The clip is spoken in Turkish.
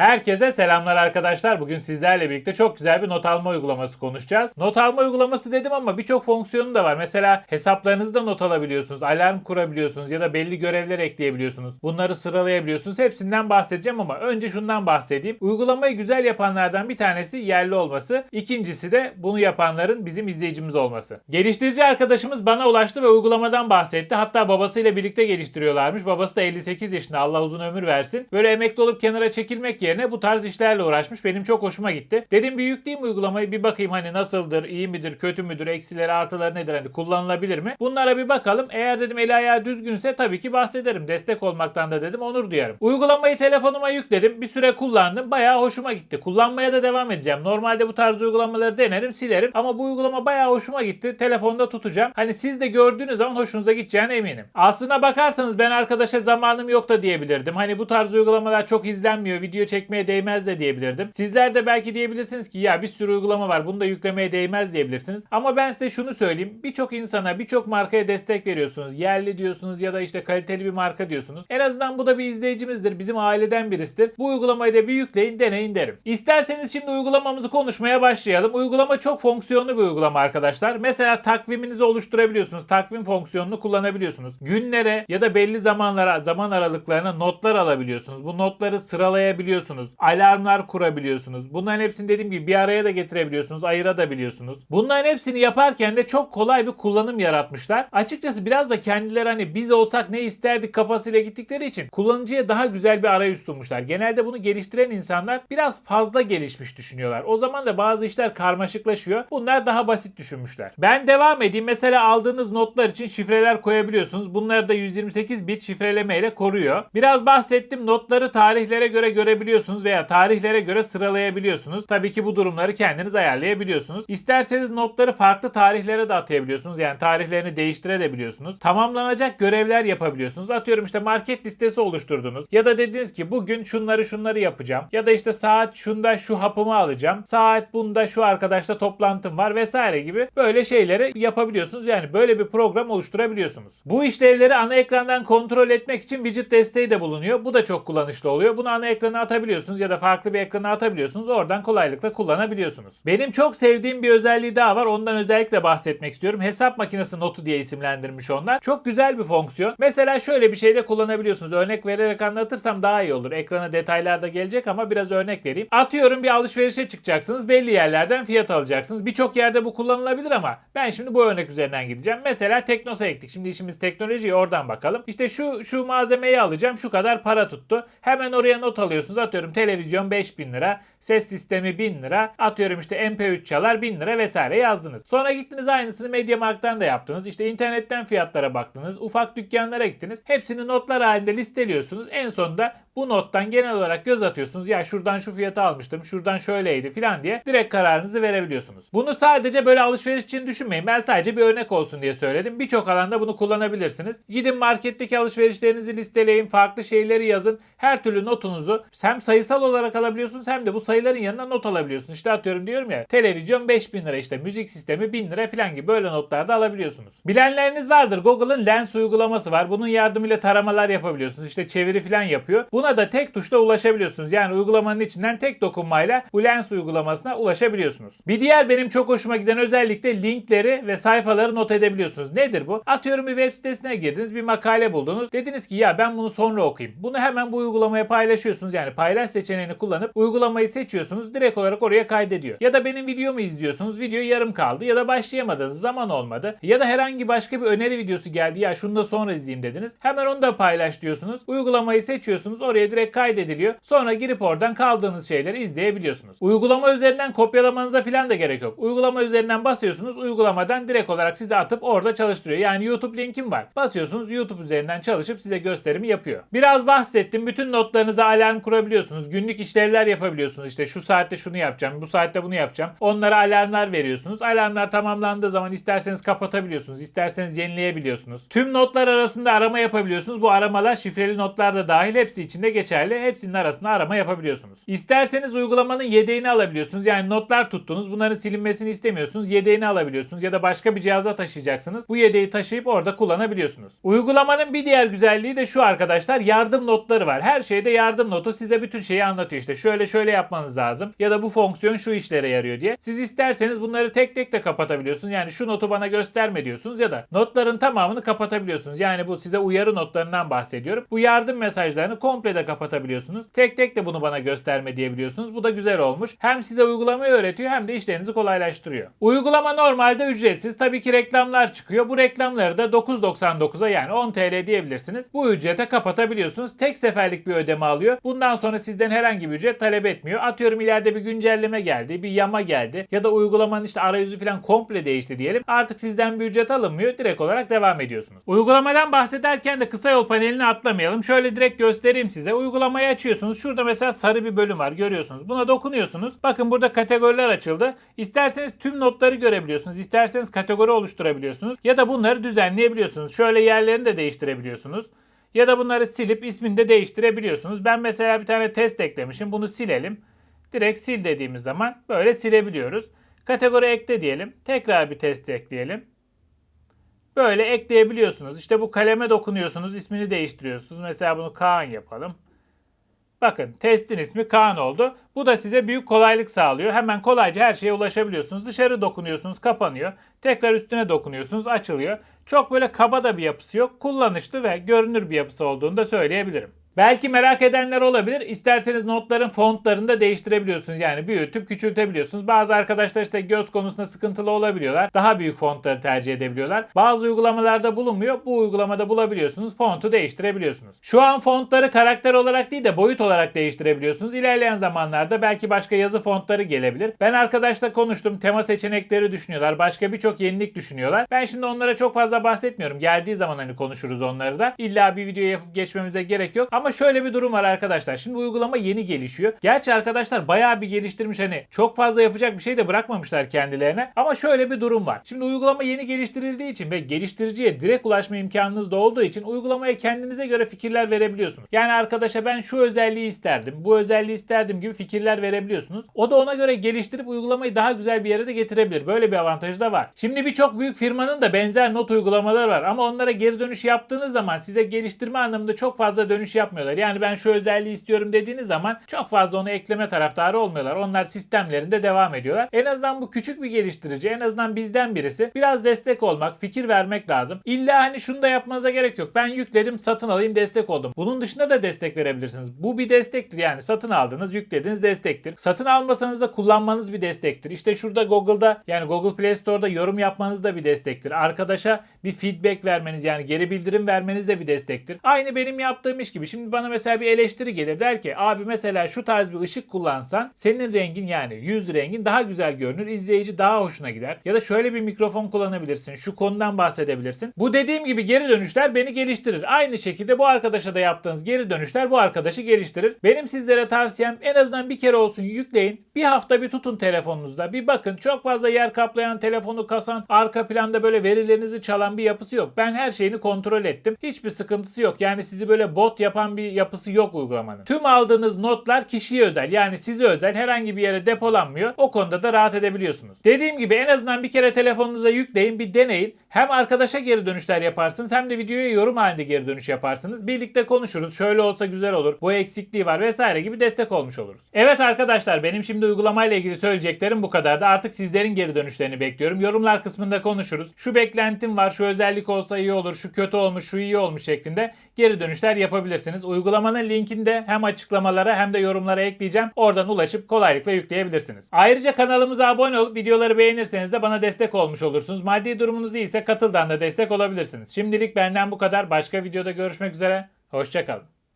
Herkese selamlar arkadaşlar. Bugün sizlerle birlikte çok güzel bir not alma uygulaması konuşacağız. Not alma uygulaması dedim ama birçok fonksiyonu da var. Mesela hesaplarınızda not alabiliyorsunuz, alarm kurabiliyorsunuz ya da belli görevler ekleyebiliyorsunuz. Bunları sıralayabiliyorsunuz. Hepsinden bahsedeceğim ama önce şundan bahsedeyim. Uygulamayı güzel yapanlardan bir tanesi yerli olması. İkincisi de bunu yapanların bizim izleyicimiz olması. Geliştirici arkadaşımız bana ulaştı ve uygulamadan bahsetti. Hatta babasıyla birlikte geliştiriyorlarmış. Babası da 58 yaşında. Allah uzun ömür versin. Böyle emekli olup kenara çekilmek yerine bu tarz işlerle uğraşmış. Benim çok hoşuma gitti. Dedim bir yükleyeyim uygulamayı bir bakayım hani nasıldır, iyi midir, kötü müdür, eksileri, artıları nedir, hani kullanılabilir mi? Bunlara bir bakalım. Eğer dedim eli ayağı düzgünse tabii ki bahsederim. Destek olmaktan da dedim onur duyarım. Uygulamayı telefonuma yükledim. Bir süre kullandım. Bayağı hoşuma gitti. Kullanmaya da devam edeceğim. Normalde bu tarz uygulamaları denerim, silerim. Ama bu uygulama bayağı hoşuma gitti. Telefonda tutacağım. Hani siz de gördüğünüz zaman hoşunuza gideceğine eminim. Aslına bakarsanız ben arkadaşa zamanım yok da diyebilirdim. Hani bu tarz uygulamalar çok izlenmiyor. Video çekmeye değmez de diyebilirdim. Sizler de belki diyebilirsiniz ki ya bir sürü uygulama var. Bunu da yüklemeye değmez diyebilirsiniz. Ama ben size şunu söyleyeyim. Birçok insana, birçok markaya destek veriyorsunuz. Yerli diyorsunuz ya da işte kaliteli bir marka diyorsunuz. En azından bu da bir izleyicimizdir. Bizim aileden birisidir. Bu uygulamayı da bir yükleyin, deneyin derim. İsterseniz şimdi uygulamamızı konuşmaya başlayalım. Uygulama çok fonksiyonlu bir uygulama arkadaşlar. Mesela takviminizi oluşturabiliyorsunuz. Takvim fonksiyonunu kullanabiliyorsunuz. Günlere ya da belli zamanlara, zaman aralıklarına notlar alabiliyorsunuz. Bu notları sıralayabiliyorsunuz. Alarmlar kurabiliyorsunuz. Bunların hepsini dediğim gibi bir araya da getirebiliyorsunuz. Ayırabiliyorsunuz. Bunların hepsini yaparken de çok kolay bir kullanım yaratmışlar. Açıkçası biraz da kendileri hani biz olsak ne isterdik kafasıyla gittikleri için kullanıcıya daha güzel bir arayüz sunmuşlar. Genelde bunu geliştiren insanlar biraz fazla gelişmiş düşünüyorlar. O zaman da bazı işler karmaşıklaşıyor. Bunlar daha basit düşünmüşler. Ben devam edeyim. Mesela aldığınız notlar için şifreler koyabiliyorsunuz. Bunları da 128 bit şifreleme ile koruyor. Biraz bahsettim. Notları tarihlere göre görebiliyorsunuz veya tarihlere göre sıralayabiliyorsunuz. Tabii ki bu durumları kendiniz ayarlayabiliyorsunuz. İsterseniz notları farklı tarihlere de atayabiliyorsunuz. Yani tarihlerini değiştirebiliyorsunuz. Tamamlanacak görevler yapabiliyorsunuz. Atıyorum işte market listesi oluşturdunuz. Ya da dediniz ki bugün şunları şunları yapacağım. Ya da işte saat şunda şu hapımı alacağım. Saat bunda şu arkadaşla toplantım var vesaire gibi böyle şeyleri yapabiliyorsunuz. Yani böyle bir program oluşturabiliyorsunuz. Bu işlevleri ana ekrandan kontrol etmek için widget desteği de bulunuyor. Bu da çok kullanışlı oluyor. Bunu ana ekrana atabiliyorsunuz ya da farklı bir ekrana atabiliyorsunuz. Oradan kolaylıkla kullanabiliyorsunuz. Benim çok sevdiğim bir özelliği daha var. Ondan özellikle bahsetmek istiyorum. Hesap makinesi notu diye isimlendirmiş onlar. Çok güzel bir fonksiyon. Mesela şöyle bir şey de kullanabiliyorsunuz. Örnek vererek anlatırsam daha iyi olur. Ekrana detaylar da gelecek ama biraz örnek vereyim. Atıyorum bir alışverişe çıkacaksınız. Belli yerlerden fiyat alacaksınız. Birçok yerde bu kullanılabilir ama ben şimdi bu örnek üzerinden gideceğim. Mesela Teknosa ektik. Şimdi işimiz teknoloji oradan bakalım. İşte şu şu malzemeyi alacağım. Şu kadar para tuttu. Hemen oraya not alıyorsunuz. Televizyon 5000 lira. Ses sistemi 1000 lira. Atıyorum işte MP3 çalar 1000 lira vesaire yazdınız. Sonra gittiniz aynısını Mediamarkt'tan da yaptınız. İşte internetten fiyatlara baktınız. Ufak dükkanlara gittiniz. Hepsini notlar halinde listeliyorsunuz. En sonunda bu nottan genel olarak göz atıyorsunuz. Ya şuradan şu fiyatı almıştım, şuradan şöyleydi filan diye direkt kararınızı verebiliyorsunuz. Bunu sadece böyle alışveriş için düşünmeyin. Ben sadece bir örnek olsun diye söyledim. Birçok alanda bunu kullanabilirsiniz. Gidin marketteki alışverişlerinizi listeleyin, farklı şeyleri yazın. Her türlü notunuzu hem sayısal olarak alabiliyorsunuz hem de bu sayıların yanına not alabiliyorsunuz. İşte atıyorum diyorum ya televizyon 5000 lira işte müzik sistemi 1000 lira filan gibi böyle notlar da alabiliyorsunuz. Bilenleriniz vardır. Google'ın Lens uygulaması var. Bunun yardımıyla taramalar yapabiliyorsunuz. İşte çeviri filan yapıyor. Buna da tek tuşla ulaşabiliyorsunuz. Yani uygulamanın içinden tek dokunmayla bu Lens uygulamasına ulaşabiliyorsunuz. Bir diğer benim çok hoşuma giden özellik de linkleri ve sayfaları not edebiliyorsunuz. Nedir bu? Atıyorum bir web sitesine girdiniz, bir makale buldunuz. Dediniz ki ya ben bunu sonra okuyayım. Bunu hemen bu uygulamaya paylaşıyorsunuz. Yani paylaş seçeneğini kullanıp uygulamayı seçiyorsunuz. Direkt olarak oraya kaydediyor. Ya da benim videomu izliyorsunuz. Video yarım kaldı ya da başlayamadınız. Zaman olmadı. Ya da herhangi başka bir öneri videosu geldi. Ya şunu da sonra izleyeyim dediniz. Hemen onu da paylaş diyorsunuz. Uygulamayı seçiyorsunuz. Oraya direkt kaydediliyor. Sonra girip oradan kaldığınız şeyleri izleyebiliyorsunuz. Uygulama üzerinden kopyalamanıza falan da gerek yok. Uygulama üzerinden basıyorsunuz. Uygulamadan direkt olarak size atıp orada çalıştırıyor. Yani YouTube linkim var. Basıyorsunuz YouTube üzerinden çalışıp size gösterimi yapıyor. Biraz bahsettim. Bütün notlarınıza alarm kurabiliyorsunuz. Günlük işlevler yapabiliyorsunuz. İşte şu saatte şunu yapacağım. Bu saatte bunu yapacağım. Onlara alarmlar veriyorsunuz. Alarmlar tamamlandığı zaman isterseniz kapatabiliyorsunuz. isterseniz yenileyebiliyorsunuz. Tüm notlar arasında arama yapabiliyorsunuz. Bu aramalar şifreli notlar da dahil hepsi içinde için de geçerli. Hepsinin arasında arama yapabiliyorsunuz. İsterseniz uygulamanın yedeğini alabiliyorsunuz. Yani notlar tuttunuz. Bunların silinmesini istemiyorsunuz. Yedeğini alabiliyorsunuz. Ya da başka bir cihaza taşıyacaksınız. Bu yedeği taşıyıp orada kullanabiliyorsunuz. Uygulamanın bir diğer güzelliği de şu arkadaşlar. Yardım notları var. Her şeyde yardım notu size bütün şeyi anlatıyor. İşte şöyle şöyle yapmanız lazım. Ya da bu fonksiyon şu işlere yarıyor diye. Siz isterseniz bunları tek tek de kapatabiliyorsunuz. Yani şu notu bana gösterme diyorsunuz ya da notların tamamını kapatabiliyorsunuz. Yani bu size uyarı notlarından bahsediyorum. Bu yardım mesajlarını komple de kapatabiliyorsunuz. Tek tek de bunu bana gösterme diyebiliyorsunuz. Bu da güzel olmuş. Hem size uygulamayı öğretiyor hem de işlerinizi kolaylaştırıyor. Uygulama normalde ücretsiz. Tabii ki reklamlar çıkıyor. Bu reklamları da 9.99'a yani 10 TL diyebilirsiniz. Bu ücrete kapatabiliyorsunuz. Tek seferlik bir ödeme alıyor. Bundan sonra sizden herhangi bir ücret talep etmiyor. Atıyorum ileride bir güncelleme geldi, bir yama geldi ya da uygulamanın işte arayüzü falan komple değişti diyelim. Artık sizden bir ücret alınmıyor. Direkt olarak devam ediyorsunuz. Uygulamadan bahsederken de kısa yol panelini atlamayalım. Şöyle direkt göstereyim size. Uygulamayı açıyorsunuz. Şurada mesela sarı bir bölüm var görüyorsunuz. Buna dokunuyorsunuz. Bakın burada kategoriler açıldı. İsterseniz tüm notları görebiliyorsunuz. İsterseniz kategori oluşturabiliyorsunuz. Ya da bunları düzenleyebiliyorsunuz. Şöyle yerlerini de değiştirebiliyorsunuz. Ya da bunları silip ismini de değiştirebiliyorsunuz. Ben mesela bir tane test eklemişim. Bunu silelim. Direkt sil dediğimiz zaman böyle silebiliyoruz. Kategori ekle diyelim. Tekrar bir test ekleyelim. Böyle ekleyebiliyorsunuz. İşte bu kaleme dokunuyorsunuz. ismini değiştiriyorsunuz. Mesela bunu Kaan yapalım. Bakın testin ismi Kaan oldu. Bu da size büyük kolaylık sağlıyor. Hemen kolayca her şeye ulaşabiliyorsunuz. Dışarı dokunuyorsunuz kapanıyor. Tekrar üstüne dokunuyorsunuz açılıyor. Çok böyle kaba da bir yapısı yok. Kullanışlı ve görünür bir yapısı olduğunu da söyleyebilirim. Belki merak edenler olabilir. İsterseniz notların fontlarını da değiştirebiliyorsunuz. Yani büyütüp küçültebiliyorsunuz. Bazı arkadaşlar işte göz konusunda sıkıntılı olabiliyorlar. Daha büyük fontları tercih edebiliyorlar. Bazı uygulamalarda bulunmuyor. Bu uygulamada bulabiliyorsunuz. Fontu değiştirebiliyorsunuz. Şu an fontları karakter olarak değil de boyut olarak değiştirebiliyorsunuz. İlerleyen zamanlarda belki başka yazı fontları gelebilir. Ben arkadaşla konuştum. Tema seçenekleri düşünüyorlar. Başka birçok yenilik düşünüyorlar. Ben şimdi onlara çok fazla bahsetmiyorum. Geldiği zaman hani konuşuruz onları da. İlla bir video yapıp geçmemize gerek yok. Şöyle bir durum var arkadaşlar. Şimdi uygulama yeni gelişiyor. Gerçi arkadaşlar bayağı bir geliştirmiş hani çok fazla yapacak bir şey de bırakmamışlar kendilerine. Ama şöyle bir durum var. Şimdi uygulama yeni geliştirildiği için ve geliştiriciye direkt ulaşma imkanınız da olduğu için uygulamaya kendinize göre fikirler verebiliyorsunuz. Yani arkadaşa ben şu özelliği isterdim, bu özelliği isterdim gibi fikirler verebiliyorsunuz. O da ona göre geliştirip uygulamayı daha güzel bir yere de getirebilir. Böyle bir avantajı da var. Şimdi birçok büyük firmanın da benzer not uygulamaları var ama onlara geri dönüş yaptığınız zaman size geliştirme anlamında çok fazla dönüş yapmıyorlar. Yani ben şu özelliği istiyorum dediğiniz zaman çok fazla onu ekleme taraftarı olmuyorlar. Onlar sistemlerinde devam ediyorlar. En azından bu küçük bir geliştirici, en azından bizden birisi biraz destek olmak, fikir vermek lazım. İlla hani şunu da yapmanıza gerek yok. Ben yükledim, satın alayım, destek oldum. Bunun dışında da destek verebilirsiniz. Bu bir destektir yani satın aldınız, yüklediniz destektir. Satın almasanız da kullanmanız bir destektir. İşte şurada Google'da yani Google Play Store'da yorum yapmanız da bir destektir. Arkadaşa bir feedback vermeniz yani geri bildirim vermeniz de bir destektir. Aynı benim yaptığım iş gibi. Şimdi bana mesela bir eleştiri gelir der ki abi mesela şu tarz bir ışık kullansan senin rengin yani yüz rengin daha güzel görünür. izleyici daha hoşuna gider. Ya da şöyle bir mikrofon kullanabilirsin. Şu konudan bahsedebilirsin. Bu dediğim gibi geri dönüşler beni geliştirir. Aynı şekilde bu arkadaşa da yaptığınız geri dönüşler bu arkadaşı geliştirir. Benim sizlere tavsiyem en azından bir kere olsun yükleyin. Bir hafta bir tutun telefonunuzda. Bir bakın çok fazla yer kaplayan telefonu kasan arka planda böyle verilerinizi çalan bir yapısı yok. Ben her şeyini kontrol ettim. Hiçbir sıkıntısı yok. Yani sizi böyle bot yapan bir yapısı yok uygulamanın. Tüm aldığınız notlar kişiye özel yani size özel herhangi bir yere depolanmıyor. O konuda da rahat edebiliyorsunuz. Dediğim gibi en azından bir kere telefonunuza yükleyin bir deneyin. Hem arkadaşa geri dönüşler yaparsınız hem de videoya yorum halinde geri dönüş yaparsınız. Birlikte konuşuruz. Şöyle olsa güzel olur. Bu eksikliği var vesaire gibi destek olmuş oluruz. Evet arkadaşlar benim şimdi uygulamayla ilgili söyleyeceklerim bu kadardı. Artık sizlerin geri dönüşlerini bekliyorum. Yorumlar kısmında konuşuruz. Şu beklentim var, şu özellik olsa iyi olur, şu kötü olmuş, şu iyi olmuş şeklinde geri dönüşler yapabilirsiniz. Uygulamanın linkini de hem açıklamalara hem de yorumlara ekleyeceğim. Oradan ulaşıp kolaylıkla yükleyebilirsiniz. Ayrıca kanalımıza abone olup videoları beğenirseniz de bana destek olmuş olursunuz. Maddi durumunuz iyiyse katıldan da destek olabilirsiniz. Şimdilik benden bu kadar. Başka videoda görüşmek üzere. Hoşçakalın.